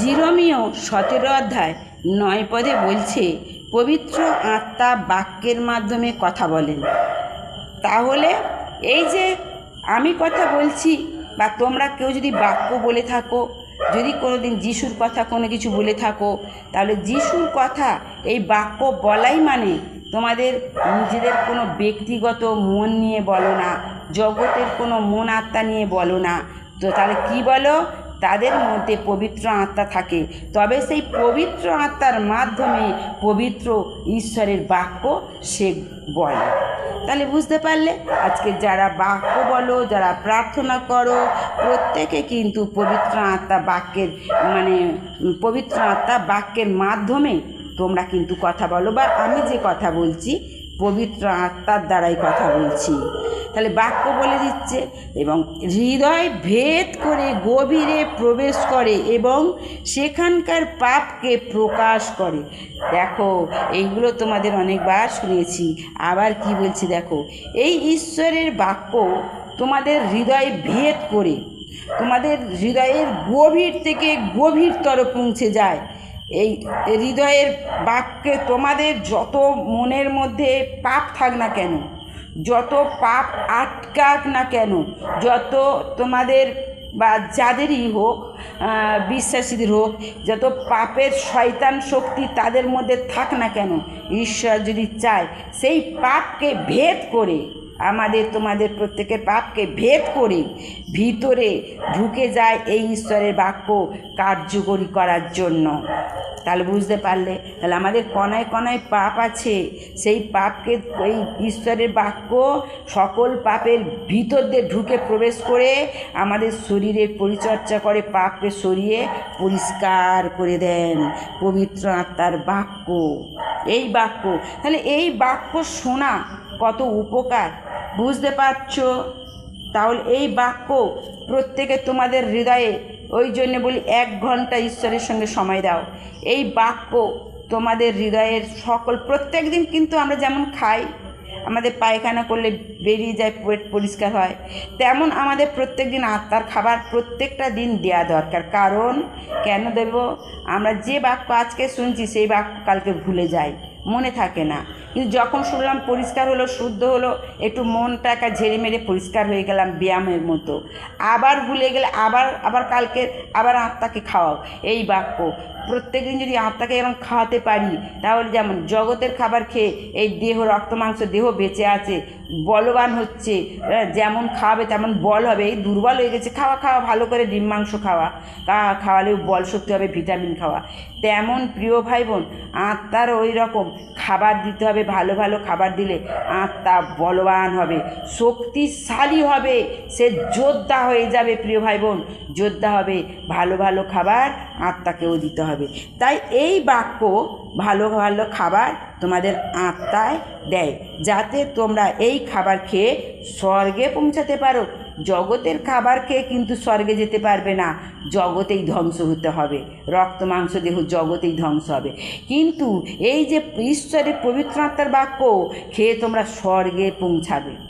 জিরোমিও সতেরো অধ্যায় নয় পদে বলছে, পবিত্র আত্মা বাক্যের মাধ্যমে কথা বলেন। তাহলে এই যে আমি কথা বলছি বা তোমরা কেউ যদি বাক্য বলে থাকো, যদি কোনো দিন যিশুর কথা কোনো কিছু বলে থাকো, তাহলে যিশুর কথা, এই বাক্য বলাই মানে তোমাদের নিজেদের কোনো ব্যক্তিগত মন নিয়ে বলো না, জগতের কোনো মন আত্মা নিয়ে বলো না। তো তাহলে কি বলো? তাদের মধ্যে পবিত্র আত্মা থাকে। তবে সেই পবিত্র আত্মার মাধ্যমে পবিত্র ঈশ্বরের বাক্য সে বলে। তাহলে বুঝতে পারলে? আজকে যারা বাক্য বলো, যারা প্রার্থনা করো, প্রত্যেকে কিন্তু পবিত্র আত্মা বাক্যের মানে পবিত্র আত্মা বাক্যের মাধ্যমে তোমরা কিন্তু কথা বলো। বা আমি যে কথা বলছি পবিত্র আত্মার দ্বারাই কথা বলছি। তাহলে বাক্য বলে দিচ্ছে, এবং হৃদয় ভেদ করে গভীরে প্রবেশ করে এবং সেখানকার পাপকে প্রকাশ করে। দেখো, এইগুলো তোমাদের অনেকবার শুনেছি। আবার কি বলছি দেখো, এই ঈশ্বরের বাক্য তোমাদের হৃদয় ভেদ করে, তোমাদের হৃদয়ের গভীর থেকে গভীরতর পৌঁছে যায়। এই হৃদয়ের বাক্যে তোমাদের যত মনের মধ্যে পাপ থাক না কেন, যত পাপ আটকাক না কেন, যত তোমাদের বা যাদেরই হোক বিশ্বাসীদের হোক, যত পাপের শয়তান শক্তি তাদের মধ্যে থাক না কেন, ঈশ্বর যদি চায়, সেই পাপকে ভেদ করে আমাদের তোমাদের প্রত্যেকের পাপকে ভেদ করে ভিতরে ঢুকে যায় এই ঈশ্বরের বাক্য কার্যকরী করার জন্য। তাহলে বুঝতে পারলে, তাহলে আমাদের কণায় কণায় পাপ আছে, সেই পাপকে এই ঈশ্বরের বাক্য সকল পাপের ভিতর দিয়ে ঢুকে প্রবেশ করে আমাদের শরীরের পরিচর্যা করে পাপকে সরিয়ে পরিষ্কার করে দেন পবিত্র আত্মার বাক্য। এই বাক্য, তাহলে এই বাক্য শোনা কত উপকার। বুঝতে পারছ? তাহলে এই বাক্য প্রত্যেকে তোমাদের হৃদয়ে ওই জন্য বলি এক ঘণ্টা ঈশ্বরের সঙ্গে সময় দাও। এই বাক্য তোমাদের হৃদয়ের সকল, প্রত্যেক দিন কিন্তু আমরা যেমন খাই, আমাদের পায়খানা করলে বেরিয়ে যায়, পেট পরিষ্কার হয়, তেমন আমাদের প্রত্যেক দিন আত্মার খাবার প্রত্যেকটা দিন দেয়া দরকার। কারণ কেন দেব? আমরা যে বাক্য আজকে শুনছি, সেই বাক্য কালকে ভুলে যাই। মনে থাকে না। কিন্তু যখন শুনলাম পরিষ্কার হলো, শুদ্ধ হলো, একটু মনটাকে ঝেড়ে মেরে পরিষ্কার হয়ে গেলাম ব্যায়ামের মতো। আবার ভুলে গেলে আবার আবার কালকে আবার আত্মাকে খাওয়াও। এই বাক্য প্রত্যেক দিন যদি আত্মাকে এরকম খাওয়াতে পারি, তাহলে যেমন জগতের খাবার খেয়ে এই দেহ, রক্ত, মাংস, দেহ বেঁচে আছে, বলবান হচ্ছে যেমন খাওয়াবে তেমন বল হবে। এই দুর্বল হয়ে গেছে, খাওয়া খাওয়া, ভালো করে ডিম, মাংস খাওয়া। খাওয়ালেও বল শক্তি হবে, ভিটামিন খাওয়া। তেমন প্রিয় ভাই বোন আত্মার ওই রকম খাবার দিতে হবে, ভালো ভালো খাবার দিলে আত্মা বলবান হবে, শক্তিশালী হবে, সে যোদ্ধা হয়ে যাবে প্রিয় ভাই বোন যোদ্ধা হবে, ভালো ভালো খাবার আত্মাকেও দিতে হবে। তাই এই বাক্য ভালো ভালো খাবার তোমাদের আত্মায় দেয়, যাতে তোমরা এই খাবার খেয়ে স্বর্গে পৌঁছাতে পারো। জগতের খাবার খেয়ে কিন্তু স্বর্গে যেতে পারবে না, জগতেই ধ্বংস হতে হবে। রক্ত, মাংস, দেহ জগতেই ধ্বংস হবে। কিন্তু এই যে ঈশ্বরের পবিত্র আত্মার বাক্য, খেয়ে তোমরা স্বর্গে পৌঁছাবে।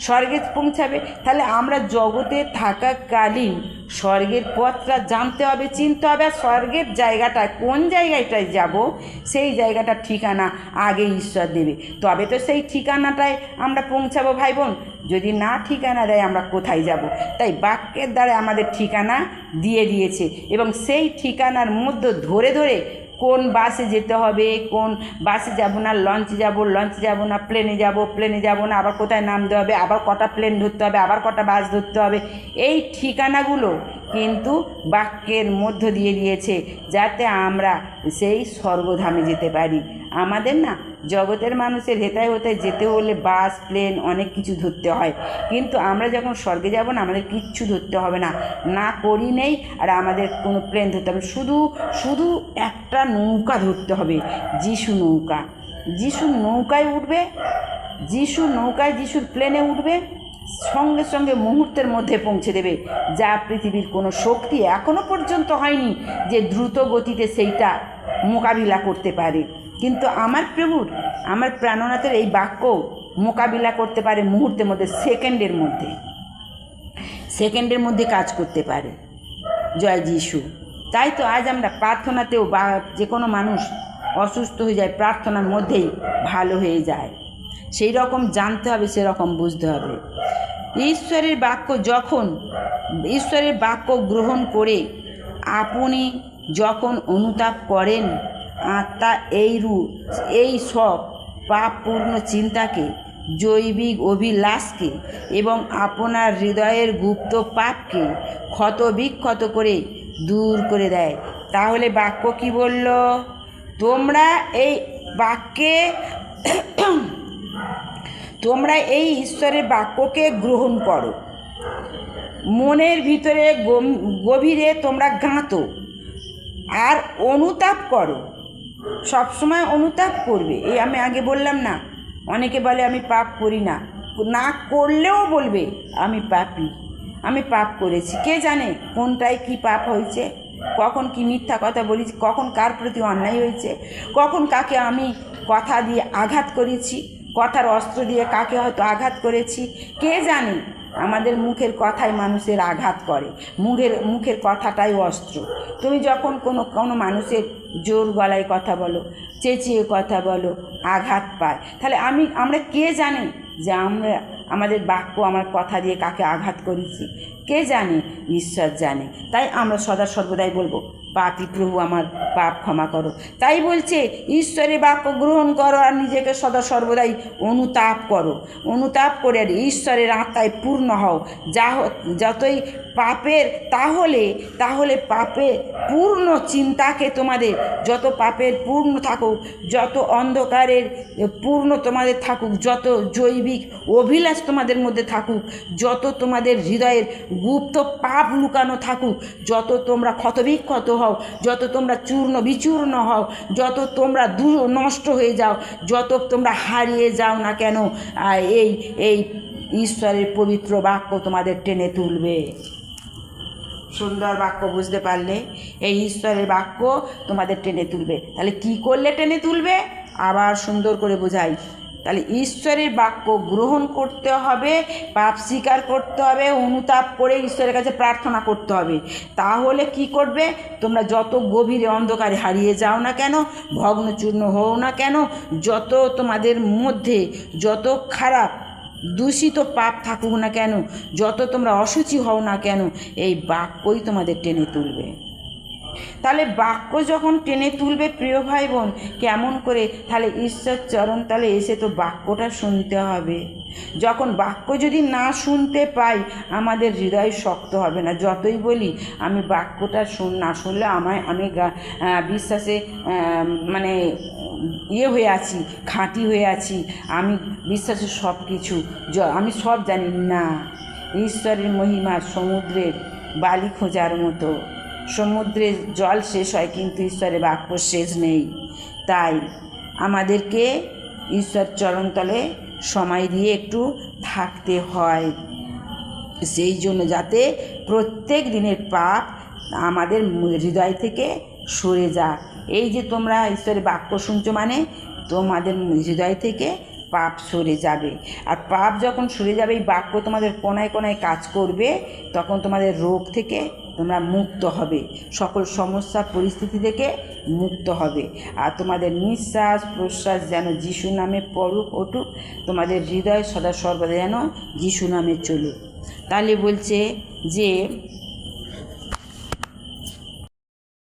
স্বর্গে পৌঁছাবে। তাহলে আমরা জগতে থাকাকালীন স্বর্গের পথটা জানতে হবে, চিনতে হবে, আর স্বর্গের জায়গাটা, কোন জায়গাটায় যাব, সেই জায়গাটার ঠিকানা আগে ঈশ্বর দেবে। তবে তো সেই ঠিকানাটায় আমরা পৌঁছাবো, ভাই বোন। যদি না ঠিকানা দেয়, আমরা কোথায় যাব? তাই বাক্যের দ্বারা আমাদের ঠিকানা দিয়ে দিয়েছে এবং সেই ঠিকানার মধ্যে ধরে ধরে কোন বাসে যেতে হবে, কোন বাসে যাব না লঞ্চে যাব লঞ্চে যাব না প্লেনে যাব প্লেনে যাব না, আবার কোথায় নামতে হবে, আবার কটা প্লেন ধরতে হবে, আবার কটা বাস ধরতে হবে, এই ঠিকানাগুলো কিন্তু বাক্যের মধ্য দিয়ে দিয়েছে, যাতে আমরা সেই স্বর্গধামে যেতে পারি। আমাদের না, জগতের মানুষের হেতায় হতায় যেতে হলে বাস, প্লেন, অনেক কিছু ধরতে হয়। কিন্তু আমরা যখন স্বর্গে যাব না, আমাদের কিচ্ছু ধরতে হবে না। না করি নেই, আর আমাদের কোনো প্লেন ধরতে হবে শুধু শুধু একটা নৌকা ধরতে হবে, যিশু নৌকা। যিশু নৌকায় উঠবে, যিশু নৌকায় যিশুর প্লেনে উঠবে সঙ্গে সঙ্গে মুহূর্তের মধ্যে পৌঁছে দেবে, যা পৃথিবীর কোনো শক্তি এখনও পর্যন্ত হয়নি যে দ্রুত গতিতে সেইটা মোকাবিলা করতে পারে। কিন্তু আমার প্রভুর, আমার প্রাণনাথের এই বাক্য মোকাবিলা করতে পারে মুহূর্তের মধ্যে, সেকেন্ডের মধ্যে। সেকেন্ডের মধ্যে কাজ করতে পারে। জয় যিশু। তাই তো আজ আমরা প্রার্থনাতেও বা যে কোনো মানুষ অসুস্থ হয়ে যায়, প্রার্থনার মধ্যেই ভালো হয়ে যায়। সেই রকম জানতে হবে সেরকম বুঝতে হবে। ঈশ্বরের বাক্য যখন, ঈশ্বরের বাক্য গ্রহণ করে আপনি যখন অনুতাপ করেন, আত্মা এই রূপ এই সব পাপপূর্ণ চিন্তাকে, জৈবিক অভিলাষকে এবং আপনার হৃদয়ের গুপ্ত পাপকে ক্ষত বিক্ষত করে দূর করে দেয়। তাহলে বাক্য কি বলল? তোমরা এই বাক্যে তোমরা এই ঈশ্বরের বাক্যকে গ্রহণ করো। মনের ভিতরে গভীরে তোমরা গাঁতো আর অনুতাপ করো। সবসময় অনুতাপ করবে। এই আমি আগে বললাম না, অনেকে বলে আমি পাপ করি না। না করলেও বলবে, আমি পাপি, আমি পাপ করেছি। কে জানে কোনটায় কি পাপ হয়েছে? কখন কি মিথ্যা কথা বলেছি? কখন কার প্রতি অন্যায় হয়েছে? কখন কাকে আমি কথা দিয়ে আঘাত করেছি? কথার অস্ত্র দিয়ে কাকে হয়তো আঘাত করেছি? কে জানে? আমাদের মুখের কথাই মানুষের আঘাত করে। মুখের মুখের কথাটাই অস্ত্র। তুমি যখন কোনো কোনো মানুষের জোর গলায় কথা বলো, চেঁচিয়ে কথা বলো, আঘাত পায়, তাহলে আমি, আমরা কে জানি যে আমরা, আমাদের বাক্য, আমার কথা দিয়ে কাকে আঘাত করেছি? কে জানে? ঈশ্বর জানে। তাই আমরা সদা সর্বদাই বলব পাপি প্রভু আমার পাপ ক্ষমা করো। তাই বলছে, ঈশ্বরের বাক্য গ্রহণ করো আর নিজেকে সদা সর্বদাই অনুতাপ করো। অনুতাপ করে আর ঈশ্বরের আত্মায় পূর্ণ হও। যা যতই পাপের তাহলে তাহলে পাপে পূর্ণ চিন্তাকে তোমাদের যত পাপের পূর্ণ থাকুক, যত অন্ধকারের পূর্ণ তোমাদের থাকুক, যত জৈবিক অভিলাষ তোমাদের মধ্যে থাকুক, যত তোমাদের হৃদয়ের গুপ্ত পাপ লুকানো থাকুক, যত তোমরা ক্ষতবিক্ষত হও যত তোমরা চূর্ণ বিচূর্ণ হও, যত তোমরা দু নষ্ট হয়ে যাও, যত তোমরা হারিয়ে যাও না কেন এই এই ঈশ্বরের পবিত্র বাক্য তোমাদের টেনে তুলবে। সুন্দর বাক্য বুঝতে পারলে এই ঈশ্বরের বাক্য তোমাদের টেনে তুলবে। তাহলে কি করলে টেনে তুলবে? আবার সুন্দর করে বোঝাই। তাহলে ঈশ্বরের বাক্য গ্রহণ করতে হবে, পাপ স্বীকার করতে হবে, অনুতাপ করে ঈশ্বরের কাছে প্রার্থনা করতে হবে। তাহলে কি করবে? তোমরা যত গভীরে অন্ধকারে হারিয়ে যাও না কেন, ভগ্নচূর্ণ হও না কেন, যত তোমাদের মধ্যে যত খারাপ, দূষিত পাপ থাকুক না কেন, যত তোমরা অসুচি হও না কেন, এই বাক্যই তোমাদের টেনে তুলবে। তাহলে বাক্য যখন টেনে তুলবে প্রিয় ভাই বোন কেমন করে? তাহলে ঈশ্বর চরণ তাহলে এসে তো বাক্যটা শুনতে হবে। যখন বাক্য যদি না শুনতে পাই, আমাদের হৃদয় শক্ত হবে না। যতই বলি, আমি বাক্যটা শুন, না শুনলে আমায় আমি বিশ্বাসে মানে ইয়ে হয়ে আছি, খাঁটি হয়ে আছি। আমি বিশ্বাসে সব কিছু আমি সব জানি। না, ঈশ্বরের মহিমা সমুদ্রের বালি খোঁজার মতো। সমুদ্রের জল শেষ হয় কিন্তু ঈশ্বরের বাক্য শেষ নেই। তাই আমাদেরকে ঈশ্বর চরণতলে সময় দিয়ে একটু থাকতে হয়। সেই জন্য যাতে প্রত্যেক দিনের পাপ আমাদের হৃদয় থেকে সরে যাক এই যে তোমরা ঈশ্বরের বাক্য শুনছো মানে তোমাদের হৃদয় থেকে পাপ সরে যাবে। আর পাপ যখন সরে যাবে, এই বাক্য তোমাদের কোনায় কোনায় কাজ করবে, তখন তোমাদের রোগ থেকে তোমরা মুক্ত হবে। সকল সমস্যা পরিস্থিতি থেকে মুক্ত হবে। আর তোমাদের নিঃশ্বাস প্রশ্বাস যেন যিশু নামে পড়ুক ওটুক তোমাদের হৃদয় সদা সর্বদা যেন যিশু নামে চলুক। তাহলে বলছে যে